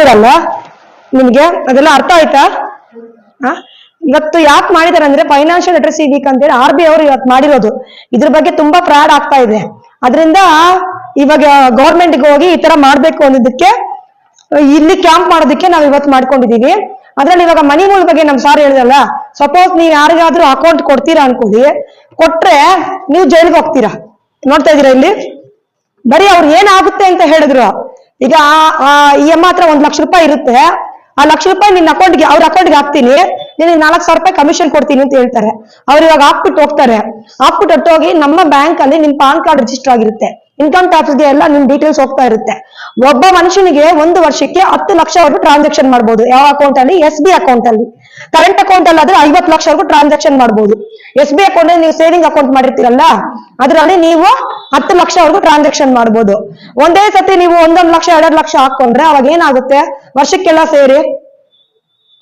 ಹೇಳಿರಲ್ಲ ನಿಮ್ಗೆ? ಅದೆಲ್ಲ ಅರ್ಥ ಆಯ್ತಾ? ಇವತ್ತು ಯಾಕೆ ಮಾಡಿದಾರೆ ಅಂದ್ರೆ ಫೈನಾನ್ಷಿಯಲ್ ಲಿಟ್ರಸಿ ವೀಕ್ ಅಂತೇಳಿ ಆರ್ ಬಿ ಅವರು ಇವತ್ತು ಮಾಡಿರೋದು. ಇದ್ರ ಬಗ್ಗೆ ತುಂಬಾ ಫ್ರಾಡ್ ಆಗ್ತಾ ಇದೆ. ಅದರಿಂದ ಇವಾಗ ಗೌರ್ಮೆಂಟ್ಗೆ ಹೋಗಿ ಈ ತರ ಮಾಡ್ಬೇಕು ಅನ್ನೋದಕ್ಕೆ, ಇಲ್ಲಿ ಕ್ಯಾಂಪ್ ಮಾಡೋದಕ್ಕೆ ನಾವು ಇವತ್ತು ಮಾಡ್ಕೊಂಡಿದೀವಿ. ಅದ್ರಲ್ಲಿ ಇವಾಗ ಮನಿ ಮೂಲ ಬಗ್ಗೆ ನಮ್ ಸಾರ್ ಹೇಳಿದಲ್ಲ ಸಪೋಸ್ ನೀವ್ ಯಾರಿಗಾದ್ರೂ ಅಕೌಂಟ್ ಕೊಡ್ತೀರಾ ಅನ್ಕೊಳ್ಳಿ. ಕೊಟ್ರೆ ನೀವು ಜೈಲ್ಗೆ ಹೋಗ್ತೀರಾ. ನೋಡ್ತಾ ಇದೀರಾ ಇಲ್ಲಿ? ಬರೀ ಅವ್ರು ಏನಾಗುತ್ತೆ ಅಂತ ಹೇಳಿದ್ರು. ಈಗ ಇ ಎಂ ಹತ್ರ ಒಂದ್ ಲಕ್ಷ ರೂಪಾಯಿ ಇರುತ್ತೆ. ಆ ಲಕ್ಷ ರೂಪಾಯಿ ನಿನ್ನ ಅಕೌಂಟ್ಗೆ ಅವ್ರ ಅಕೌಂಟ್ಗೆ ಹಾಕ್ತೀನಿ. ನಿನಗೆ ನಾಲ್ಕು ಸಾವಿರ ರೂಪಾಯಿ ಕಮಿಷನ್ ಕೊಡ್ತೀನಿ ಅಂತ ಹೇಳ್ತಾರೆ. ಅವ್ರು ಇವಾಗ ಹಾಕ್ಬಿಟ್ಟು ಹೋಗ್ತಾರೆ. ಹಾಕ್ಬಿಟ್ಟು ಹೋಗಿ ನಮ್ಮ ಬ್ಯಾಂಕ್ ಅಲ್ಲಿ ನಿಮ್ ಪಾನ್ ಕಾರ್ಡ್ ರಿಜಿಸ್ಟರ್ ಆಗಿರುತ್ತೆ. ಇನ್ಕಮ್ ಟ್ಯಾಕ್ಸ್ಗೆ ಎಲ್ಲ ನಿಮ್ ಡೀಟೇಲ್ಸ್ ಹೋಗ್ತಾ ಇರುತ್ತೆ. ಒಬ್ಬ ಮನುಷ್ಯನಿಗೆ ಒಂದು ವರ್ಷಕ್ಕೆ ಹತ್ತು ಲಕ್ಷವರೆಗೂ ಟ್ರಾನ್ಸಾಕ್ಷನ್ ಮಾಡಬಹುದು ಯಾವ ಅಕೌಂಟ್ ಅಲ್ಲಿ? ಎಸ್ ಬಿ ಅಕೌಂಟ್ ಅಲ್ಲಿ. ಕರೆಂಟ್ ಅಕೌಂಟ್ ಅಲ್ಲಿ ಆದ್ರೆ ಐವತ್ತು ಲಕ್ಷವರೆಗೂ ಟ್ರಾನ್ಸಾಕ್ಷನ್ ಮಾಡಬಹುದು ಎಸ್ ಬಿ ಅಕೌಂಟ್ ನೀವು ಸೇವಿಂಗ್ ಅಕೌಂಟ್ ಮಾಡಿರ್ತೀರಲ್ಲ, ಅದರಲ್ಲಿ ನೀವು ಹತ್ತು ಲಕ್ಷವರೆಗೂ ಟ್ರಾನ್ಸಾಕ್ಷನ್ ಮಾಡಬಹುದು ಒಂದೇ ಸತಿ ನೀವು ಒಂದೊಂದು ಲಕ್ಷ, ಎರಡು ಲಕ್ಷ ಹಾಕೊಂಡ್ರೆ ಅವಾಗ ಏನಾಗುತ್ತೆ? ವರ್ಷಕ್ಕೆಲ್ಲ ಸೇರಿ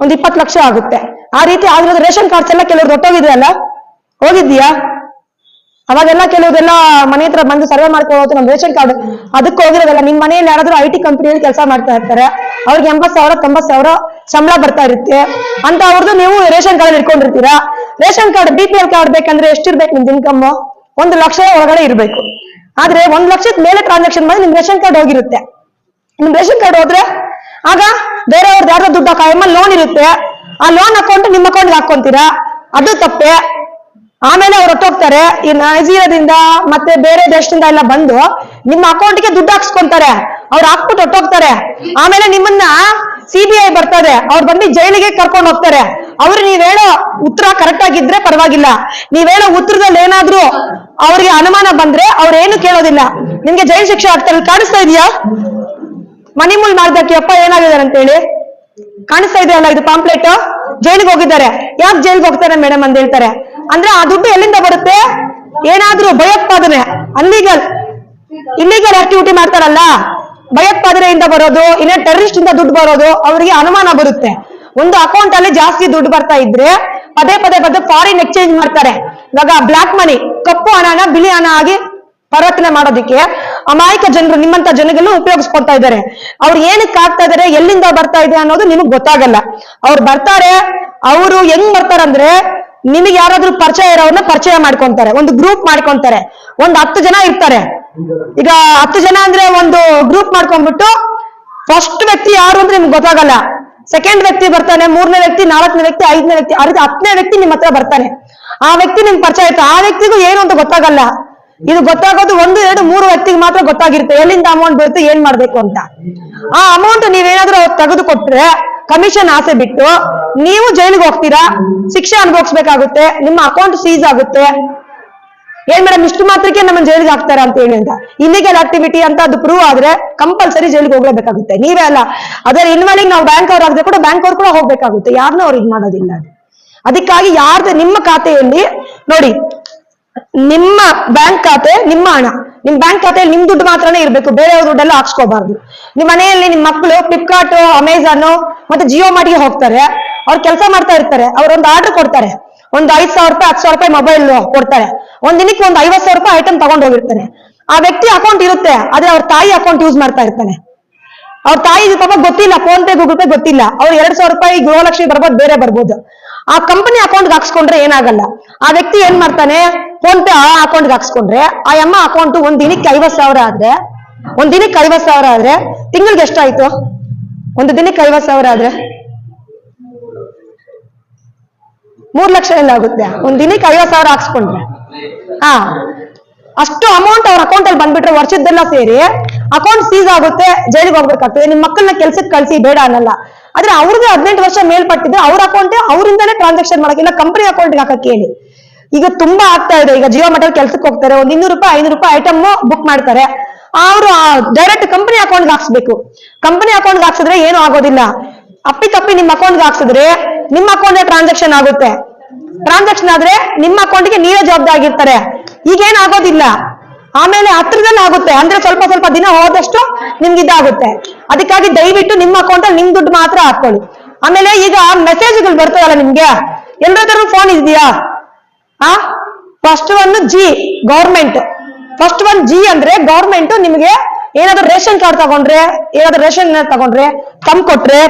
ಒಂದ್ ಇಪ್ಪತ್ತು ಲಕ್ಷ ಆಗುತ್ತೆ. ಆ ರೀತಿ ಆದ್ರೆ ರೇಷನ್ ಕಾರ್ಡ್ಸ್ ಎಲ್ಲ ಕೆಲವ್ರು ಹೊಟ್ಟೋಗಿದ್ರಲ್ಲ ಹೋಗಿದ್ಯಾ ಅವಾಗೆಲ್ಲ ಕೆಲವ್ರೆಲ್ಲ ಮನೆ ಹತ್ರ ಬಂದು ಸರ್ವೆ ಮಾಡ್ಕೊಂಡು ನಮ್ ರೇಷನ್ ಕಾರ್ಡ್ ಅದಕ್ಕೆ ಹೋಗಿರೋದಲ್ಲ, ನಿಮ್ ಮನೆಯಲ್ಲಿ ಯಾರಾದ್ರೂ ಐ ಟಿ ಕಂಪ್ನಿಯಲ್ಲಿ ಕೆಲಸ ಮಾಡ್ತಾ ಇರ್ತಾರೆ, ಅವ್ರಿಗೆ ಎಂಬತ್ ಸಾವಿರ ತೊಂಬತ್ ಸಾವಿರ ಸಂಬಳ ಬರ್ತಾ ಇರುತ್ತೆ. ಅಂತ ಅವ್ರದ್ದು ನೀವು ration card ಇಟ್ಕೊಂಡಿರ್ತೀರಾ? Ration card B P L card ಬೇಕಂದ್ರೆ ಎಷ್ಟಿರ್ಬೇಕು ನಿಮ್ದು ಇನ್ಕಮ್ ಒಂದು ಲಕ್ಷ ಒಳಗಡೆ ಇರಬೇಕು. ಆದ್ರೆ ಒಂದ್ ಲಕ್ಷದ ಮೇಲೆ ಟ್ರಾನ್ಸಾಕ್ಷನ್ ಮಾಡಿ ನಿಮ್ ರೇಷನ್ ಕಾರ್ಡ್ ಹೋಗಿರುತ್ತೆ. ನಿಮ್ ರೇಷನ್ ಕಾರ್ಡ್ ಹೋದ್ರೆ ಆಗ ಬೇರೆಯವ್ರದ್ದು ಯಾರ್ದೋ ದುಡ್ಡು ಹಾಕ ಲೋನ್ ಇರುತ್ತೆ. ಆ ಲೋನ್ ಅಕೌಂಟ್ ನಿಮ್ಮ ಅಕೌಂಟ್ಗೆ ಹಾಕೊಂತೀರಾ ಅದು ತಪ್ಪೆ. ಆಮೇಲೆ ಅವ್ರು ಹೊತ್ತೋಗ್ತಾರೆ. ಈ ನೈಜೀರಿಯಾದಿಂದ ಮತ್ತೆ ಬೇರೆ ದೇಶದಿಂದ ಎಲ್ಲ ಬಂದು ನಿಮ್ಮ ಅಕೌಂಟ್ಗೆ ದುಡ್ಡು ಹಾಕ್ಸ್ಕೊಂತಾರೆ. ಅವ್ರು ಹಾಕ್ಬಿಟ್ಟು ಹೊಟ್ಟೋಗ್ತಾರೆ ಆಮೇಲೆ ನಿಮ್ಮನ್ನ ಸಿ ಬಿ ಐ ಬರ್ತದೆ. ಅವ್ರು ಬಂದು ಜೈಲಿಗೆ ಕರ್ಕೊಂಡು ಹೋಗ್ತಾರೆ. ಅವ್ರು ನೀವ್ ಹೇಳೋ ಉತ್ತರ ಕರೆಕ್ಟ್ ಆಗಿದ್ರೆ ಪರವಾಗಿಲ್ಲ. ನೀವ್ ಹೇಳೋ ಉತ್ತರದಲ್ಲಿ ಏನಾದ್ರೂ ಅವ್ರಿಗೆ ಅನುಮಾನ ಬಂದ್ರೆ ಅವ್ರು ಏನು ಕೇಳೋದಿಲ್ಲ. ನಿಮ್ಗೆ ಜೈಲು ಶಿಕ್ಷೆ ಆಗ್ತಾರೆ ಕಾಣಿಸ್ತಾ ಇದೆಯಾ? ಮನಿ ಮುಳ್ ಮಾಡ್ದಕ್ಕೆ ಅಪ್ಪ ಏನಾಗಿದ್ದಾರೆ ಅಂತ ಹೇಳಿ ಕಾಣಿಸ್ತಾ ಇದೆಯಲ್ಲ ಇದು ಪಾಂಪ್ಲೆಟ್ ಜೈಲಿಗೆ ಹೋಗಿದ್ದಾರೆ. ಯಾಕೆ ಜೈಲಿಗೆ ಹೋಗ್ತಾರೆ ಮೇಡಮ್ ಅಂತ ಹೇಳ್ತಾರೆ. ಅಂದ್ರೆ ಆ ದುಡ್ಡು ಎಲ್ಲಿಂದ ಬರುತ್ತೆ? ಏನಾದ್ರೂ ಭಯೋತ್ಪಾದನೆ ಅಲ್ಲಿಗಲ್ ಇಲ್ಲಿಗಲ್ ಆಕ್ಟಿವಿಟಿ ಮಾಡ್ತಾರಲ್ಲ, ಭಯೋತ್ಪಾದನೆಯಿಂದ ಬರೋದು ಇಲ್ಲ ಟೆರರಿಸ್ಟ್ ಇಂದ ದುಡ್ಡು ಬರೋದು, ಅವರಿಗೆ ಅನುಮಾನ ಬರುತ್ತೆ. ಒಂದು ಅಕೌಂಟ್ ಅಲ್ಲಿ ಜಾಸ್ತಿ ದುಡ್ಡು ಬರ್ತಾ ಇದ್ರೆ ಪದೇ ಪದೇ ಪದೇ ಫಾರಿನ್ ಎಕ್ಸ್ಚೇಂಜ್ ಮಾಡ್ತಾರೆ. ಇವಾಗ ಬ್ಲಾಕ್ ಮನಿ ಕಪ್ಪು ಹಣನ ಬಿಳಿ ಹಣ ಆಗಿ ಪರಿವರ್ತನೆ ಮಾಡೋದಕ್ಕೆ ಅಮಾಯಕ ಜನರು, ನಿಮ್ಮಂತ ಜನಗಳು ಉಪಯೋಗಿಸ್ಕೊಳ್ತಾ ಇದ್ದಾರೆ. ಅವ್ರು ಏನಕ್ಕೆ ಆಗ್ತಾ ಇದಾರೆ ಎಲ್ಲಿಂದ ಬರ್ತಾ ಇದೆ ಅನ್ನೋದು ನಿಮಗ್ ಗೊತ್ತಾಗಲ್ಲ. ಅವ್ರು ಬರ್ತಾರೆ, ಅವರು ಹೆಂಗ್ ಬರ್ತಾರಂದ್ರೆ ನಿಮಗೆ ಯಾರಾದ್ರೂ ಪರಿಚಯ ಇರೋರ್ನ ಪರಿಚಯ ಮಾಡ್ಕೊಂತಾರೆ, ಒಂದು ಗ್ರೂಪ್ ಮಾಡ್ಕೊಂತಾರೆ, ಒಂದ್ ಹತ್ತು ಜನ ಇರ್ತಾರೆ. ಈಗ ಹತ್ತು ಜನ ಅಂದ್ರೆ ಒಂದು ಗ್ರೂಪ್ ಮಾಡ್ಕೊಂಡ್ಬಿಟ್ಟು ಫಸ್ಟ್ ವ್ಯಕ್ತಿ ಯಾರು ಅಂದ್ರೆ ನಿಮ್ಗೆ ಗೊತ್ತಾಗಲ್ಲ. ಸೆಕೆಂಡ್ ವ್ಯಕ್ತಿ ಬರ್ತಾನೆ, ಮೂರನೇ ವ್ಯಕ್ತಿ, ನಾಲ್ಕನೇ ವ್ಯಕ್ತಿ, ಐದನೇ ವ್ಯಕ್ತಿ, ಆ ರೀತಿ ಹತ್ತನೇ ವ್ಯಕ್ತಿ ನಿಮ್ ಹತ್ರ ಬರ್ತಾನೆ ಆ ವ್ಯಕ್ತಿ ನಿಮ್ಗೆ ಪರಿಚಯ ಆಯ್ತು. ಆ ವ್ಯಕ್ತಿಗೂ ಏನು ಅಂತ ಗೊತ್ತಾಗಲ್ಲ. ಇದು ಗೊತ್ತಾಗೋದು ಒಂದು, ಎರಡು, ಮೂರು ವ್ಯಕ್ತಿಗೆ ಮಾತ್ರ ಗೊತ್ತಾಗಿರುತ್ತೆ. ಎಲ್ಲಿಂದ ಅಮೌಂಟ್ ಬರುತ್ತೆ ಏನ್ ಮಾಡ್ಬೇಕು ಅಂತ. ಆ ಅಮೌಂಟ್ ನೀವೇನಾದ್ರೂ ಅವ್ರು ತೆಗೆದು ಕೊಟ್ರೆ ಕಮಿಷನ್ ಆಸೆ ಬಿಟ್ಟು ನೀವು ಜೈಲಿಗೆ ಹೋಗ್ತೀರಾ? ಶಿಕ್ಷೆ ಅನುಭವಿಸ್ಬೇಕಾಗುತ್ತೆ, ನಿಮ್ಮ ಅಕೌಂಟ್ ಸೀಸ್ ಆಗುತ್ತೆ. ಏನ್ ಮೇಡಮ್ ಇಷ್ಟು ಮಾತ್ರಕ್ಕೆ ನಮ್ಮ ಜೈಲಿಗೆ ಹಾಕ್ತಾರ ಅಂತ ಹೇಳಿ ಅಂತ. ಇಲ್ಲಿಗಲ್ ಆಕ್ಟಿವಿಟಿ ಅಂತ ಅದು ಪ್ರೂವ್ ಆದ್ರೆ ಕಂಪಲ್ಸರಿ ಜೈಲಿಗೆ ಹೋಗ್ಲೇಬೇಕಾಗುತ್ತೆ. ನೀವೇ ಅಲ್ಲ ಅದರ ಇನ್ವಾಲಿ ನಾವು ಬ್ಯಾಂಕ್ ಅವ್ರು ಆಗದೆ ಕೂಡ ಬ್ಯಾಂಕ್ ಅವ್ರು ಕೂಡ ಹೋಗ್ಬೇಕಾಗುತ್ತೆ. ಯಾರನ್ನೂ ಅವ್ರು ಇದು ಮಾಡೋದಿಲ್ಲ ಅದಕ್ಕಾಗಿ ಯಾರ್ದು, ನಿಮ್ಮ ಖಾತೆಯಲ್ಲಿ ನೋಡಿ, ನಿಮ್ಮ ಬ್ಯಾಂಕ್ ಖಾತೆ, ನಿಮ್ಮ ಹಣ. ನಿಮ್ ಬ್ಯಾಂಕ್ ಖಾತೆಯಲ್ಲಿ ನಿಮ್ ದುಡ್ಡು ಮಾತ್ರನೇ ಇರಬೇಕು, ಬೇರೆಯವ್ರ ದುಡ್ಡೆಲ್ಲ ಹಾಕ್ಸ್ಕೋಬಾರ್ದು. ನಿಮ್ ಮನೆಯಲ್ಲಿ ನಿಮ್ ಮಕ್ಕಳು ಫ್ಲಿಪ್ಕಾರ್ಟ್ ಅಮೆಝಾನ್ ಮತ್ತೆ ಜಿಯೋ ಮಾರ್ಟ್ಗೆ ಹೋಗ್ತಾರೆ. ಅವ್ರು ಕೆಲಸ ಮಾಡ್ತಾ ಇರ್ತಾರೆ. ಅವ್ರೊಂದು ಆರ್ಡರ್ ಕೊಡ್ತಾರೆ. ಒಂದ್ ಐದ್ ಸಾವಿರ ರೂಪಾಯಿ, ಹತ್ತು ಸಾವಿರ ರೂಪಾಯಿ ಮೊಬೈಲ್ ಕೊಡ್ತಾರೆ. ಒಂದ್ ದಿನಕ್ಕೆ ಒಂದ್ ಐವತ್ ಸಾವಿರ ರೂಪಾಯಿ ಐಟಮ್ ತಗೊಂಡ್ ಹೋಗಿರ್ತಾನೆ ಆ ವ್ಯಕ್ತಿ ಅಕೌಂಟ್ ಇರುತ್ತೆ, ಆದ್ರೆ ಅವ್ರ ತಾಯಿ ಅಕೌಂಟ್ ಯೂಸ್ ಮಾಡ್ತಾ ಇರ್ತಾನೆ. ಅವ್ರ ತಾಯಿ ಪಾಪ ಗೊತ್ತಿಲ್ಲ ಫೋನ್ ಪೇ ಗೂಗಲ್ ಪೇ ಗೊತ್ತಿಲ್ಲ. ಅವ್ರು ಎರಡ್ ಸಾವಿರ ರೂಪಾಯಿ ಗೃಹಲಕ್ಷ್ಮಿ ಬರ್ಬೋದು, ಬೇರೆ ಬರ್ಬೋದು. ಆ ಕಂಪನಿ ಅಕೌಂಟ್ ಹಾಕ್ಸ್ಕೊಂಡ್ರೆ ಏನಾಗಲ್ಲ. ಆ ವ್ಯಕ್ತಿ ಏನ್ ಮಾಡ್ತಾನೆ? ಫೋನ್ ಪೇ ಆ ಅಕೌಂಟ್ ಹಾಕ್ಸ್ಕೊಂಡ್ರೆ, ಆ ಅಮ್ಮ ಅಕೌಂಟ್ ಒಂದ್ ದಿನಕ್ಕೆ ಐವತ್ ಸಾವಿರ ಆದ್ರೆ, ಒಂದ್ ದಿನಕ್ಕೆ ಐವತ್ ಸಾವಿರ ಆದ್ರೆ, ತಿಂಗಳಿಗೆ ಎಷ್ಟಾಯ್ತು? ಒಂದು ದಿನಕ್ಕೆ ಐವತ್ ಸಾವಿರ ಆದ್ರೆ? ಮೂರ್ ಲಕ್ಷ ಆಗುತ್ತೆ. ಒಂದ್ ದಿನಕ್ಕೆ ಐವತ್ ಸಾವಿರ ಹಾಕ್ಸ್ಕೊಂಡ್ರೆ. ಹಾ. ಅಷ್ಟು ಅಮೌಂಟ್ ಅವ್ರ ಅಕೌಂಟ್ ಅಲ್ಲಿ ಬಂದ್ಬಿಟ್ರೆ ವರ್ಷದ್ದೆಲ್ಲ ಸೇರಿ ಅಕೌಂಟ್ ಸೀಸ್ ಆಗುತ್ತೆ, ಜೈಲಿಗೆ ಹೋಗ್ಬೇಕಾಗ್ತದೆ. ನಿಮ್ ಮಕ್ಕಳನ್ನ ಕೆಲ್ಸಕ್ಕೆ ಕಳ್ಸಿ, ಬೇಡ ಅನ್ನಲ್ಲ. ಆದ್ರೆ ಅವ್ರಿಗೆ ಹದಿನೆಂಟು ವರ್ಷ ಮೇಲ್ಪಟ್ಟಿದ್ರೆ ಅವ್ರ ಅಕೌಂಟ್ ಅವರಿಂದಾನೇ ಟ್ರಾನ್ಸಾಕ್ಷನ್ ಮಾಡಕ್ಕೆ, ಇಲ್ಲ ಕಂಪನಿ ಅಕೌಂಟ್ಗೆ ಹಾಕಕ್ಕೆ ಹೇಳಿ. ಈಗ ತುಂಬಾ ಆಗ್ತಾ ಇದೆ. ಈಗ ಜಿಯೋ ಮಟಲ್ ಕೆಲ್ಸಕ್ಕೆ ಹೋಗ್ತಾರೆ, ಒಂದ್ ಇನ್ನೂರು ರೂಪಾಯಿ, ಐನೂರು ರೂಪಾಯಿ ಐಟಮ್ ಬುಕ್ ಮಾಡ್ತಾರೆ. ಅವರು ಡೈರೆಕ್ಟ್ ಕಂಪನಿ ಅಕೌಂಟ್ಗೆ ಹಾಕ್ಸ್ಬೇಕು. ಕಂಪನಿ ಅಕೌಂಟ್ಗೆ ಹಾಕ್ಸಿದ್ರೆ ಏನು ಆಗೋದಿಲ್ಲ. ಅಪ್ಪಿ ತಪ್ಪಿ ನಿಮ್ ಅಕೌಂಟ್ಗೆ ಹಾಕ್ಸಿದ್ರೆ, ನಿಮ್ಮ ಅಕೌಂಟ್ ಟ್ರಾನ್ಸಾಕ್ಷನ್ ಆಗುತ್ತೆ. ಟ್ರಾನ್ಸಾಕ್ಷನ್ ಆದ್ರೆ ನಿಮ್ಮ ಅಕೌಂಟ್ಗೆ ನೀವೇ ಜವಾಬ್ದಾರಿ ಆಗಿರ್ತಾರೆ. ಈಗೇನ್ ಆಗೋದಿಲ್ಲ. ಆಮೇಲೆ ಹತ್ರದಲ್ಲಿ ಆಗುತ್ತೆ. ಅಂದ್ರೆ ಸ್ವಲ್ಪ ಸ್ವಲ್ಪ ದಿನ ಹೋದಷ್ಟು ನಿಮ್ಗೆ ಇದಾಗುತ್ತೆ. ಅದಕ್ಕಾಗಿ ದಯವಿಟ್ಟು ನಿಮ್ಮ ಅಕೌಂಟ್ ಅಲ್ಲಿ ನಿಮ್ ದುಡ್ಡು ಮಾತ್ರ ಹಾಕೊಳ್ಳಿ. ಆಮೇಲೆ ಈಗ ಮೆಸೇಜ್ಗಳು ಬರ್ತದಲ್ಲ ನಿಮ್ಗೆ? ಎಲ್ಲರ ಫೋನ್ ಇದೆಯಾ? ಆ? First one G government first one G ಅಂದ್ರೆ ಗೌರ್ಮೆಂಟ್ ನಿಮ್ಗೆ ಏನಾದ್ರು ರೇಷನ್ ಕಾರ್ಡ್ ತಗೊಂಡ್ರೆ, ಏನಾದ್ರು ರೇಷನ್ ತಗೊಂಡ್ರೆ ತಮ್ ಕೊಟ್ರೆ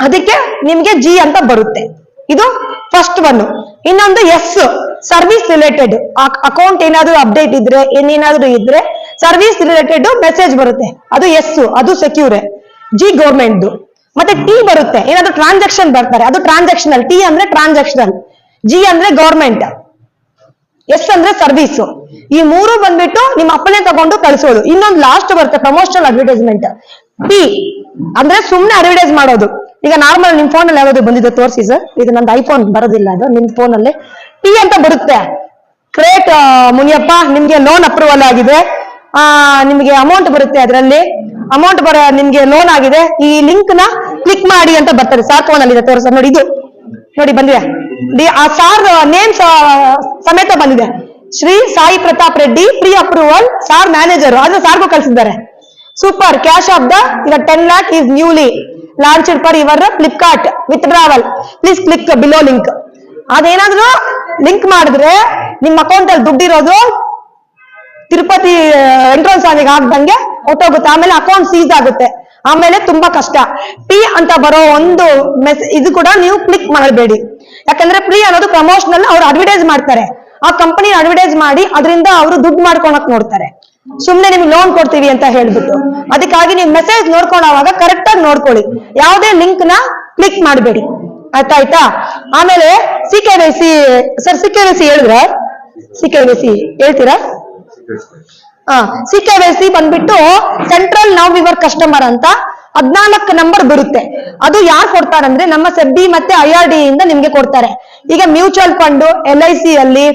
ಅದಕ್ಕೆ ನಿಮ್ಗೆ ಜಿ ಅಂತ ಬರುತ್ತೆ. ಇದು ಫಸ್ಟ್ ಒನ್ ಇನ್ನೊಂದು ಎಸ್ ಸರ್ವಿಸ್ ರಿಲೇಟೆಡ್ ಅಕೌಂಟ್ ಏನಾದ್ರು ಅಪ್ಡೇಟ್ ಇದ್ರೆ, ಏನೇನಾದ್ರೂ ಇದ್ರೆ ಸರ್ವಿಸ್ ರಿಲೇಟೆಡ್ ಮೆಸೇಜ್ ಬರುತ್ತೆ. ಅದು ಎಸ್ ಅದು ಸೆಕ್ಯೂರ್ ಜಿ ಗೌರ್ಮೆಂಟ್ ಮತ್ತೆ ಟಿ ಬರುತ್ತೆ. ಏನಾದ್ರು ಟ್ರಾನ್ಸಾಕ್ಷನ್ ಬರ್ತಾರೆ. ಅದು ಟ್ರಾನ್ಸಾಕ್ಷನಲ್ ಟಿ ಅಂದ್ರೆ ಟ್ರಾನ್ಸಾಕ್ಷನಲ್ ಜಿ ಅಂದ್ರೆ ಗೌರ್ಮೆಂಟ್ ಎಸ್ ಅಂದ್ರೆ ಸರ್ವಿಸ್ ಈ ಮೂರು ಬಂದ್ಬಿಟ್ಟು ನಿಮ್ಮ ಅಪ್ಪನೆ ತಗೊಂಡು ಕಳಿಸೋದು. ಇನ್ನೊಂದು ಲಾಸ್ಟ್ ಬರುತ್ತೆ ಪ್ರಮೋಷನಲ್ ಅಡ್ವರ್ಟೈಸ್ಮೆಂಟ್ ಪಿ ಅಂದ್ರೆ ಸುಮ್ನೆ ಅಡ್ವರ್ಟೈಸ್ ಮಾಡೋದು. ಈಗ ನಾರ್ಮಲ್ ನಿಮ್ ಫೋನ್ ಅಲ್ಲಿ ಯಾವ್ದು ಬಂದಿದೆ, ತೋರಿಸಿ ಸರ್ ಇದು ನಂದು ಐಫೋನ್ ಬರೋದಿಲ್ಲ ಅದು. ನಿಮ್ ಫೋನ್ ಅಲ್ಲಿ ಪಿ ಅಂತ ಬರುತ್ತೆ. ಕ್ರೇಟ್ ಮುನಿಯಪ್ಪ, ನಿಮ್ಗೆ ಲೋನ್ ಅಪ್ರೂವಲ್ ಆಗಿದೆ. ಆ, ನಿಮ್ಗೆ ಅಮೌಂಟ್ ಬರುತ್ತೆ ಅದರಲ್ಲಿ. ಅಮೌಂಟ್ ಬರ, ನಿಮ್ಗೆ ಲೋನ್ ಆಗಿದೆ. ಈ ಲಿಂಕ್ನ ಕ್ಲಿಕ್ ಮಾಡಿ ಅಂತ ಬರ್ತದೆ. ಸಾರ್ ಫೋನ್ ಅಲ್ಲಿ ತೋರಿಸ. ನೋಡಿ ಇದು. ನೋಡಿ, ಬಂದಿದೆ. ಆ ಸಾರ್ ನೇಮ್ ಸಮೇತ ಬಂದಿದೆ. Shri Sai Pratap Reddy pre approval sir manager ಆದ್ರೆ ಸಾರ್ಗೂ ಕಳಿಸಿದ್ದಾರೆ. Super cash of the ever ten lakh is newly launch for ever Flipkart with travel please click below link ಅದೇನಾದ್ರೂ link ಮಾಡಿದ್ರೆ ನಿಮ್ಮ ಅಕೌಂಟ್ ಅಲ್ಲಿ ದುಡ್ಡಿರೋದು Tirupati entrance ಸ್ವಾಮಿಗೆ ಆಗ್ದಂಗೆ ಹೊಟ್ಟೋಗುತ್ತೆ ಆಮೇಲೆ ಅಕೌಂಟ್ ಸೀಸ್ ಆಗುತ್ತೆ. ಆಮೇಲೆ ತುಂಬಾ ಕಷ್ಟ. ಪಿ ಅಂತ ಬರೋ ಒಂದು ಮೆಸ್ ಇದು ಕೂಡ ನೀವು ಕ್ಲಿಕ್ ಮಾಡಬೇಡಿ. ಯಾಕಂದ್ರೆ ಪ್ರಿ ಅನ್ನೋದು ಪ್ರಮೋಷನಲ್ ಅವ್ರು ಅಡ್ವರ್ಟೈಸ್ ಮಾಡ್ತಾರೆ. ಆ ಕಂಪನಿ ಅಡ್ವರ್ಟೈಸ್ ಮಾಡಿ ಅದರಿಂದ ಅವರು ದುಡ್ಡು ಮಾಡ್ಕೊಳಕ್ ನೋಡ್ತಾರೆ. ಸುಮ್ನೆ ನಿಮ್ಗೆ ಲೋನ್ ಕೊಡ್ತೀವಿ ಅಂತ ಹೇಳ್ಬಿಟ್ಟು. ಅದಕ್ಕಾಗಿ ನೀವು ಮೆಸೇಜ್ ನೋಡ್ಕೊಳ್ಳೋವಾಗ ಕರೆಕ್ಟ್ ಆಗಿ ನೋಡ್ಕೊಳ್ಳಿ. ಯಾವುದೇ ಲಿಂಕ್ನ ಕ್ಲಿಕ್ ಮಾಡಬೇಡಿ. ಆಯ್ತಾಯ್ತಾ ಆಮೇಲೆ C sir C K Y C ಹೇಳಿದ್ರ? ಸಿ ಕೆ ವೈಸಿ ಹೇಳ್ತೀರಾ? ಸಿ ಕೆ ವೈ ಸಿ ಬಂದ್ಬಿಟ್ಟು ಸೆಂಟ್ರಲ್ ನೌ ವಿವರ್ ಕಸ್ಟಮರ್ ಅಂತ ಹದ್ನಾಲ್ಕು ನಂಬರ್ ಬರುತ್ತೆ ಅದು ಯಾರು ಕೊಡ್ತಾರಂದ್ರೆ ನಮ್ಮ ಸೆಬ್ಬಿ ಮತ್ತೆ ಐ ಆರ್ ಡಿ ಇಂದ ನಿಮ್ಗೆ ಕೊಡ್ತಾರೆ. ಈಗ mutual fund L I C ಅಲ್ಲಿ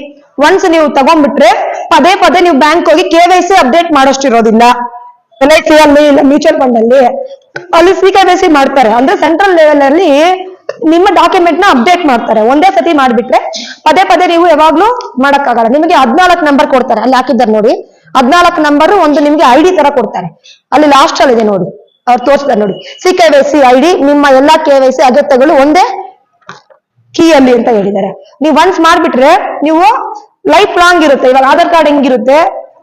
ಒನ್ಸ್ ನೀವು ತಗೊಂಡ್ಬಿಟ್ರೆ ಪದೇ ಪದೇ ನೀವು ಬ್ಯಾಂಕ್ ಹೋಗಿ ಕೆ ವೈ ಸಿ ಅಪ್ಡೇಟ್ ಮಾಡೋಷ್ಟಿರೋದಿಲ್ಲ ಎಲ್ ಐ ಸಿ ಅಲ್ಲಿ, ಇಲ್ಲ ಮ್ಯೂಚುವಲ್ ಫಂಡ್ ಅಲ್ಲಿ. ಅಲ್ಲಿ ಸಿ ಕೆ ವೈ ಸಿ ಮಾಡ್ತಾರೆ. ಅಂದ್ರೆ ಸೆಂಟ್ರಲ್ ಲೆವೆಲ್ ಅಲ್ಲಿ ನಿಮ್ಮ ಡಾಕ್ಯುಮೆಂಟ್ನ ಅಪ್ಡೇಟ್ ಮಾಡ್ತಾರೆ. ಒಂದೇ ಸತಿ ಮಾಡ್ಬಿಟ್ರೆ ಪದೇ ಪದೇ ನೀವು ಯಾವಾಗ್ಲೂ ಮಾಡಕ್ಕಾಗಲ್ಲ. ನಿಮಗೆ ಹದ್ನಾಲ್ಕು ನಂಬರ್ ಕೊಡ್ತಾರೆ. ಅಲ್ಲಿ ಹಾಕಿದ್ದಾರೆ ನೋಡಿ. ಹದ್ನಾಲ್ಕು ನಂಬರ್ ಒಂದು ನಿಮ್ಗೆ ಐ ಡಿ ತರ ಕೊಡ್ತಾರೆ. ಅಲ್ಲಿ ಲಾಸ್ಟ್ ಅಲ್ಲಿ ಇದೆ ನೋಡಿ. ಅವ್ರು ತೋರಿಸ್ತಾರೆ ನೋಡಿ. C K Y C I D ನಿಮ್ಮ ಎಲ್ಲಾ ಕೆ ವೈ ಸಿ ಅಗತ್ಯಗಳು ಒಂದೇ ಕೀಯಲ್ಲಿ ಅಂತ ಹೇಳಿದ್ದಾರೆ. ನೀವು ಒನ್ಸ್ ಮಾಡ್ಬಿಟ್ರೆ ನೀವು ಲೈಫ್ ಲಾಂಗ್ ಇರುತ್ತೆ. ಇವಾಗ ಆಧಾರ್ ಕಾರ್ಡ್ ಹೆಂಗಿರುತ್ತೆ?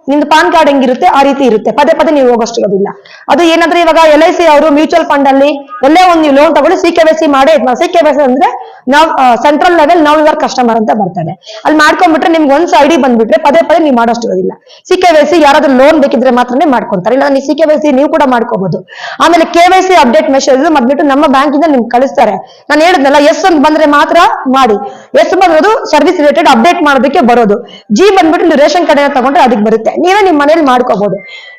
ನಿಮ್ದು ಪಾನ್ ಕಾರ್ಡ್ ಹೆಂಗಿರುತ್ತೆ ಆ ರೀತಿ ಇರುತ್ತೆ. ಪದೇ ಪದೇ ನೀವು ಹೋಗೋಷ್ಟಿರೋದಿಲ್ಲ. ಅದು ಏನಂದ್ರೆ ಇವಾಗ ಎಲ್ ಐ ಸಿ ಅವರು ಮ್ಯೂಚುವಲ್ ಫಂಡ್ ಅಲ್ಲಿ ಎಲ್ಲೇ ಒಂದು ನೀವು ಲೋನ್ ತಗೊಳ್ಳಿ ಸಿ ಕೆ ವೈ ಸಿ ಮಾಡೇ ಸಿ ಕೆ ವೈ ಸಿ ಅಂದ್ರೆ ನಾವ್ ಸೆಂಟ್ರಲ್ ಲೆವೆಲ್ ನಾವ್ ಇವರ್ ಕಸ್ಟಮರ್ ಅಂತ ಬರ್ತಾರೆ. ಅಲ್ಲಿ ಮಾಡ್ಕೊಂಡ್ಬಿಟ್ರೆ ನಿಮ್ಗೆ ಒಂದ್ಸ್ ಐ ಡಿ ಬಂದ್ಬಿಟ್ರೆ ಪದೇ ಪದೇ ನೀವು ಮಾಡೋಷ್ಟಿರೋದಿಲ್ಲ. ಸಿ ಕೆ ವೈ ಸಿ ಯಾರಾದ್ರೂ ಲೋನ್ ಬೇಕಿದ್ರೆ ಮಾತ್ರನೇ ಮಾಡ್ಕೊಂತಾರೆ ಇಲ್ಲ ನೀವು ಸಿ ಕೆ ವೈ ಸಿ ನೀವು ಕೂಡ ಮಾಡ್ಕೋಬಹುದು ಆಮೇಲೆ K Y C update message ಬಂದ್ಬಿಟ್ಟು ನಮ್ಮ ಬ್ಯಾಂಕ್ ಇಂದ ನಿಮ್ಗೆ ಕಳಿಸ್ತಾರೆ. ನಾನು ಹೇಳಿದ್ನಲ್ಲ ಎಸ್ ಅಂತ ಬಂದ್ರೆ ಮಾತ್ರ ಮಾಡಿ. ಎಸ್ ಬಂದಿರೋದು ಸರ್ವಿಸ್ ರಿಲೇಟೆಡ್ ಅಪ್ಡೇಟ್ ಮಾಡೋದಕ್ಕೆ ಬರೋದು. ಜಿ ಬಂದ್ಬಿಟ್ಟು ನೀವು ರೇಷನ್ ಕಾರ್ಡ್ ತಗೊಂಡ್ರೆ ಅದಕ್ಕೆ ಬರುತ್ತೆ. ನೀವೇ ನಿಮ್ ಮನೇಲಿ ಮಾಡ್ಕೋಬಹುದು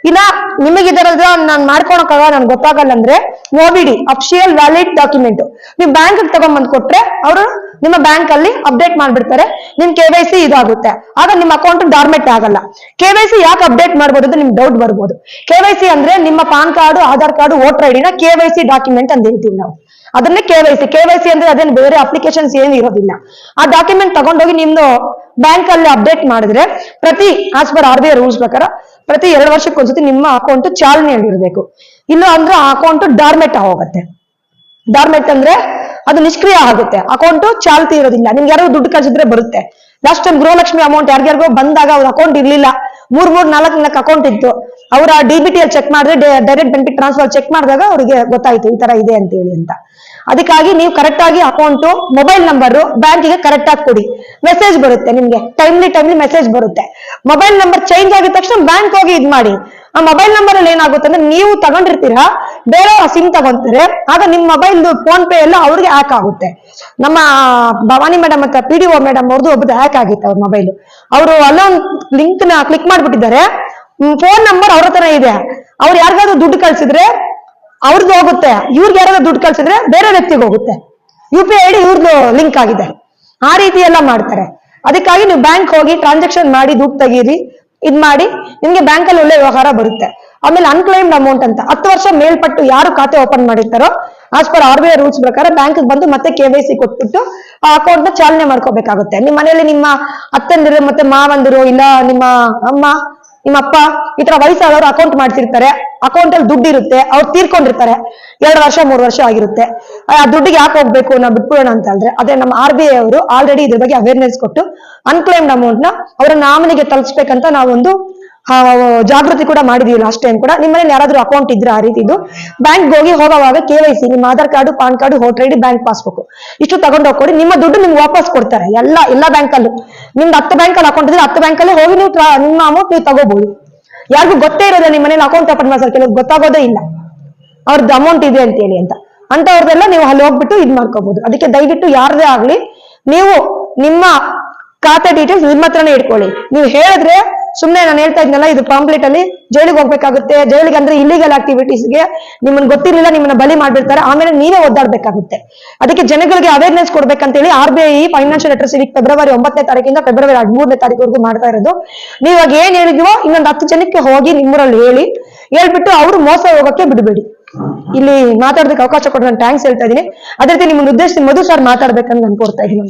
ಇನ್ನ ನಿಮಗೆ ಇದರ ನಾನ್ ಮಾಡ್ಕೊಳಕ್ಕಾಗ ನನ್ಗೆ ಗೊತ್ತಾಗಲ್ಲ ಅಂದ್ರೆ O V D, official valid document. ನೀವು ಬ್ಯಾಂಕ್ ತಗೊಂಡ್ಬಂದ್ ಕೊಟ್ರೆ ಅವರು ನಿಮ್ಮ ಬ್ಯಾಂಕ್ ಅಲ್ಲಿ ಅಪ್ಡೇಟ್ ಮಾಡ್ಬಿಡ್ತಾರೆ. ನಿಮ್ ಕೆ ವೈ ಸಿ ಇದಾಗುತ್ತೆ. ಆಗ ನಿಮ್ಮ ಅಕೌಂಟ್ ಡಾರ್ಮೆಟ್ ಆಗಲ್ಲ. ಕೆ ವೈ ಸಿ ಯಾಕೆ ಅಪ್ಡೇಟ್ ಮಾಡ್ಬೋದು ಅಂತ ನಿಮ್ಗೆ ಡೌಟ್ ಬರ್ಬೋದು. ಕೆ ವೈ ಸಿ ಅಂದ್ರೆ ನಿಮ್ಮ PAN card, Aadhaar card voter ಐಡಿನ K Y C document ಅಂತ ಹೇಳ್ತೀವಿ ನಾವು. ಅದನ್ನೇ K Y C K Y C ಅಂದ್ರೆ ಅದನ್ನ ಬೇರೆ ಅಪ್ಲಿಕೇಶನ್ಸ್ ಏನು ಇರೋದಿಲ್ಲ. ಆ ಡಾಕ್ಯುಮೆಂಟ್ ತಗೊಂಡೋಗಿ ನಿಮ್ದು ಬ್ಯಾಂಕ್ ಅಲ್ಲಿ ಅಪ್ಡೇಟ್ ಮಾಡಿದ್ರೆ ಪ್ರತಿ as per R B I rules ಪ್ರಕಾರ, ಪ್ರತಿ ಎರಡು ವರ್ಷಕ್ಕೆ ಒಂದ್ಸತಿ ನಿಮ್ಮ ಅಕೌಂಟ್ ಚಾಲನೆಯಲ್ಲಿ ಇರಬೇಕು ಇಲ್ಲ ಅಂದ್ರೆ ಆ ಅಕೌಂಟ್ ಡಾರ್ಮೆಟ್ ಹೋಗುತ್ತೆ. ಡಾರ್ಮೆಟ್ ಅಂದ್ರೆ ಅದು ನಿಷ್ಕ್ರಿಯ ಆಗುತ್ತೆ. ಅಕೌಂಟ್ ಚಾಲ್ತಿ ಇರೋದಿಲ್ಲ. ನಿಮ್ಗೆ ಯಾರೋ ದುಡ್ಡು ಕಳ್ಸಿದ್ರೆ ಬರುತ್ತೆ. ಲಾಸ್ಟ್ ಟೈಮ್ ಗೃಹಲಕ್ಷ್ಮಿ ಅಮೌಂಟ್ ಯಾರ್ಯಾರಿಗೋ ಬಂದಾಗ ಅವ್ರ ಅಕೌಂಟ್ ಇರ್ಲಿಲ್ಲ. ಮೂರ್ ಮೂರ್, ನಾಲ್ಕು ನಾಲ್ಕು ಅಕೌಂಟ್ ಇತ್ತು. ಅವರ ಡಿ ಬಿ ಟಿ ಅಲ್ಲಿ ಚೆಕ್ ಮಾಡಿದ್ರೆ ಡೈರೆಕ್ಟ್ ಬೆನಿಫಿಟ್ ಟ್ರಾನ್ಸ್ಫರ್ ಚೆಕ್ ಮಾಡಿದಾಗ ಅವರಿಗೆ ಗೊತ್ತಾಯ್ತು ಈ ತರ ಇದೆ ಅಂತ ಹೇಳಿ ಅಂತ. ಅದಕ್ಕಾಗಿ ನೀವು ಕರೆಕ್ಟ್ ಆಗಿ ಅಕೌಂಟ್ ಮೊಬೈಲ್ ನಂಬರ್ ಬ್ಯಾಂಕಿಗೆ ಕರೆಕ್ಟ್ ಆಗಿ ಕೊಡಿ. ಮೆಸೇಜ್ ಬರುತ್ತೆ ನಿಮ್ಗೆ. ಟೈಮ್ಲಿ ಟೈಮ್ಲಿ ಮೆಸೇಜ್ ಬರುತ್ತೆ. ಮೊಬೈಲ್ ನಂಬರ್ ಚೇಂಜ್ ಆಗಿದ ತಕ್ಷಣ ಬ್ಯಾಂಕ್ ಹೋಗಿ ಇದ್ ಮಾಡಿ. ಆ ಮೊಬೈಲ್ ನಂಬರ್ ಅಲ್ಲಿ ಏನಾಗುತ್ತೆ ಅಂದ್ರೆ ನೀವು ತಗೊಂಡಿರ್ತೀರಾ ಬೇರೆ ಸಿಮ್ ತಗೊಂತಾರೆ ಆಗ ನಿಮ್ ಮೊಬೈಲ್ ಫೋನ್ ಪೇ ಎಲ್ಲ ಅವ್ರಿಗೆ ಹ್ಯಾಕ್ ಆಗುತ್ತೆ. ನಮ್ಮ ಭವಾನಿ ಮೇಡಮ್ ಮತ್ತೆ ಪಿ ಡಿ ಒ ಮೇಡಮ್ ಅವ್ರದ್ದು ಒಬ್ಬದು ಹ್ಯಾಕ್ ಆಗಿತ್ತು ಅವ್ರ ಮೊಬೈಲ್ ಅವರು ಅಲ್ಲೊಂದು ಲಿಂಕ್ನ ಕ್ಲಿಕ್ ಮಾಡ್ಬಿಟ್ಟಿದ್ದಾರೆ. ಫೋನ್ ನಂಬರ್ ಅವ್ರ ಹತ್ರ ಇದೆ. ಅವ್ರು ಯಾರಿಗಾದ್ರೂ ದುಡ್ಡು ಕಳ್ಸಿದ್ರೆ ಅವ್ರದ್ದು ಹೋಗುತ್ತೆ. ಇವ್ರಿಗೆ ಯಾರಾದ್ರೂ ದುಡ್ಡು ಕಳ್ಸಿದ್ರೆ ಬೇರೆ ವ್ಯಕ್ತಿಗೆ ಹೋಗುತ್ತೆ. ಯು ಪಿ ಐ ಡಿ ಇವ್ರದ್ದು ಲಿಂಕ್ ಆಗಿದೆ. ಆ ರೀತಿ ಎಲ್ಲ ಮಾಡ್ತಾರೆ. ಅದಕ್ಕಾಗಿ ನೀವು ಬ್ಯಾಂಕ್ ಹೋಗಿ ಟ್ರಾನ್ಸಾಕ್ಷನ್ ಮಾಡಿ ದುಡ್ಡು ತೆಗೀರಿ. ಇದ್ ಮಾಡಿ ನಿಮ್ಗೆ ಬ್ಯಾಂಕ್ ಅಲ್ಲಿ ಒಳ್ಳೆ ವ್ಯವಹಾರ ಬರುತ್ತೆ. ಆಮೇಲೆ ಅನ್ಕ್ಲೈಮ್ಡ್ ಅಮೌಂಟ್ ಅಂತ, ಹತ್ತು ವರ್ಷ ಮೇಲ್ಪಟ್ಟು ಯಾರು ಖಾತೆ open ಮಾಡಿರ್ತಾರೋ as per R B I rules ಪ್ರಕಾರ ಬ್ಯಾಂಕ್ ಬಂದು ಮತ್ತೆ ಕೆ ವೈ ಸಿ ಕೊಟ್ಬಿಟ್ಟು ಆ ಅಕೌಂಟ್ನ ಚಾಲನೆ ಮಾಡ್ಕೋಬೇಕಾಗುತ್ತೆ. ನಿಮ್ಮ ಮನೆಯಲ್ಲಿ ನಿಮ್ಮ ಅತ್ತಂದಿರು, ಮತ್ತೆ ಮಾವಂದಿರು, ಇಲ್ಲ ನಿಮ್ಮ ಅಮ್ಮ ನಿಮ್ಮ ಅಪ್ಪ ಈ ತರ ವಯಸ್ಸಾದವರು ಅಕೌಂಟ್ ಮಾಡ್ತಿರ್ತಾರೆ ಅಕೌಂಟ್ ಅಲ್ಲಿ ದುಡ್ಡು ಇರುತ್ತೆ, ಅವ್ರು ತೀರ್ಕೊಂಡಿರ್ತಾರೆ. ಎರಡು ವರ್ಷ, ಮೂರು ವರ್ಷ ಆಗಿರುತ್ತೆ. ಆ ದುಡ್ಡಿಗೆ ಯಾಕೆ ಹೋಗ್ಬೇಕು ನಾವು ಬಿಟ್ಬಿಡೋಣ ಅಂತ ಅಂದ್ರೆ ಅದೇ ನಮ್ಮ ಆರ್ ಬಿ ಐ ಅವರು ಆಲ್ರೆಡಿ ಇದ್ರ ಬಗ್ಗೆ ಅವೇರ್ನೆಸ್ ಕೊಟ್ಟು ಅನ್ಕ್ಲೈಮ್ಡ್ ಅಮೌಂಟ್ನ ಅವರ ನಾಮಿನಿಗೆ ತಲುಪಿಸ್ಬೇಕಂತ ನಾವೊಂದು ಜಾಗೃತಿ ಕೂಡ ಮಾಡಿದೀವಿ ಲಾಸ್ಟ್ ಟೈಮ್ ಕೂಡ ನಿಮ್ಮನೇಲಿ ಯಾರಾದ್ರೂ ಅಕೌಂಟ್ ಇದ್ರೆ ಆ ರೀತಿದು ಬ್ಯಾಂಕ್ ಹೋಗಿ ಹೋಗೋವಾಗ ಕೆ ವೈ ಸಿ ನಿಮ್ಮ Aadhaar card, PAN card voter ID bank passbook ಇಷ್ಟು ತಗೊಂಡು ಹೋಗ್ಕೊಡಿ. ನಿಮ್ಮ ದುಡ್ಡು ನಿಮ್ಗೆ ವಾಪಸ್ ಕೊಡ್ತಾರೆ. ಎಲ್ಲ ಎಲ್ಲ ಬ್ಯಾಂಕಲ್ಲೂ ನಿಮ್ದು ಹತ್ತು ಬ್ಯಾಂಕಲ್ಲಿ ಅಕೌಂಟ್ ಇದ್ರೆ ಹತ್ತು ಬ್ಯಾಂಕಲ್ಲೇ ಹೋಗಿ ನೀವು ನಿಮ್ಮ ಅಮೌಂಟ್ ನೀವು ತಗೋಬಹುದು ಯಾರಿಗೂ ಗೊತ್ತೇ ಇರೋದೇ ನಿಮ್ಮ ಮನೇಲಿ ಅಕೌಂಟ್ ಓಪನ್ ಮಾಡ್ತಾರೆ ಕೆಲವು ಗೊತ್ತಾಗೋದೇ ಇಲ್ಲ. ಅವ್ರದ್ದು ಅಮೌಂಟ್ ಇದೆ ಅಂತೇಳಿ ಅಂತ. ಅಂತವ್ರದೆಲ್ಲ ನೀವು ಅಲ್ಲಿ ಹೋಗ್ಬಿಟ್ಟು ಇದ್ ಮಾಡ್ಕೋಬಹುದು ಅದಕ್ಕೆ ದಯವಿಟ್ಟು ಯಾರದೇ ಆಗ್ಲಿ, ನೀವು ನಿಮ್ಮ ಖಾತೆ ಡೀಟೇಲ್ಸ್ ನಿಮ್ಮ ಹತ್ರನೇ ಇಟ್ಕೊಳ್ಳಿ. ನೀವು ಹೇಳಿದ್ರೆ ಸುಮ್ನೆ ನಾನು ಹೇಳ್ತಾ ಇದ್ನಲ್ಲ, ಇದು ಪಾಂಪ್ಲೆಟ್ ಅಲ್ಲಿ ಜೈಲಿಗೆ ಹೋಗ್ಬೇಕಾಗುತ್ತೆ. ಜೈಲಿಗೆ ಅಂದ್ರೆ ಇಲ್ಲಿಗಲ್ ಆಕ್ಟಿವಿಟೀಸ್ಗೆ ನಿಮ್ಮನ್ ಗೊತ್ತಿರಲಿಲ್ಲ, ನಿಮ್ಮನ್ನ ಬಲಿ ಮಾಡ್ಬಿಡ್ತಾರೆ. ಆಮೇಲೆ ನೀವೇ ಒದ್ದಾಡ್ಬೇಕಾಗುತ್ತೆ. ಅದಕ್ಕೆ ಜನಗಳಿಗೆ awareness ಕೊಡ್ಬೇಕಂತೇಳಿ R B I financial literacy week February ಒಂಬತ್ತನೇ ತಾರೀಕಿಂದ ಫೆಬ್ರವರಿ ಹದಿಮೂರನೇ ತಾರೀಕು ಮಾಡ್ತಾ ಇರೋದು. ನೀವ್ ಏನ್ ಹೇಳಿದ್ವೋ ಇನ್ನೊಂದು ಹತ್ತು ಜನಕ್ಕೆ ಹೋಗಿ ನಿಮ್ಮೂರಲ್ಲಿ ಹೇಳಿ. ಹೇಳ್ಬಿಟ್ಟು ಅವ್ರು ಮೋಸ ಹೋಗೋಕೆ ಬಿಡಬೇಡಿ. ಇಲ್ಲಿ ಮಾತಾಡೋದಕ್ಕೆ ಅವಕಾಶ ಕೊಟ್ಟು ನಾನು ಥ್ಯಾಂಕ್ಸ್ ಹೇಳ್ತಾ ಇದ್ದೀನಿ. ಅದೇ ರೀತಿ ನಿಮ್ಮ ಉದ್ದೇಶಿಸಿ ಮಧು ಸರ್ ಮಾತಾಡ್ಬೇಕಂತ ನಾನು ಕೊಡ್ತಾ ಇದ್ದೀನಿ.